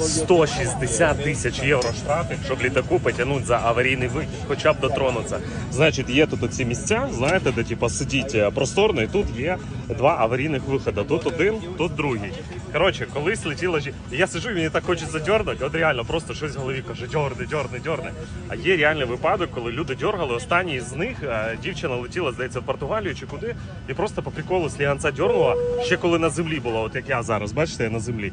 160 тисяч євро штрафів, щоб літаку потягнути за аварійний вихід, хоча б дотронутися. Значить, є тут оці місця, знаєте, де типу, сидіть е, просторно, і тут є два аварійних виходи. Тут один, тут другий. Коротше, колись летіла жі... Я сиджу, і мені так хочеться дьорнути, от реально просто щось в голові каже, дьорни, дьорни, дьорни. А є реальний випадок, коли люди дьоргали. Останній з них е, дівчина летіла, здається, в Португалію чи куди, і просто по приколу сліганця дьорнула, ще коли на землі була, от як я зараз, бачите, я на землі.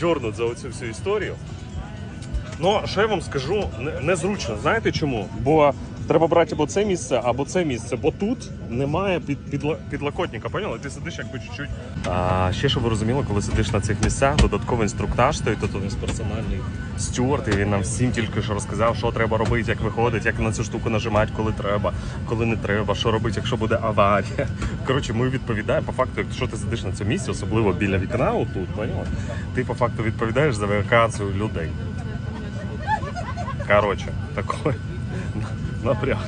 дьорнуть за оцю всю історію? Ну, що я вам скажу, не- незручно. Знаєте чому? Бо треба брати або це місце, або це місце, бо тут немає під, підла- підлокотника. Поняли? Ти сидиш якби чуть-чуть. А ще щоб ви розуміли, коли сидиш на цих місцях, додатковий інструктаж стоїть, тут у нас персональний стюард, і він нам всім тільки що розказав, що треба робити, як виходить, як на цю штуку нажимати, коли треба, коли не треба, що робити, якщо буде аварія. Коротше, ми відповідаємо по факту, якщо ти сидиш на цьому місці, особливо біля вікна, отут, поняли? Ти по факту відповідаєш за евакуацію людей. Короче, такой напряг.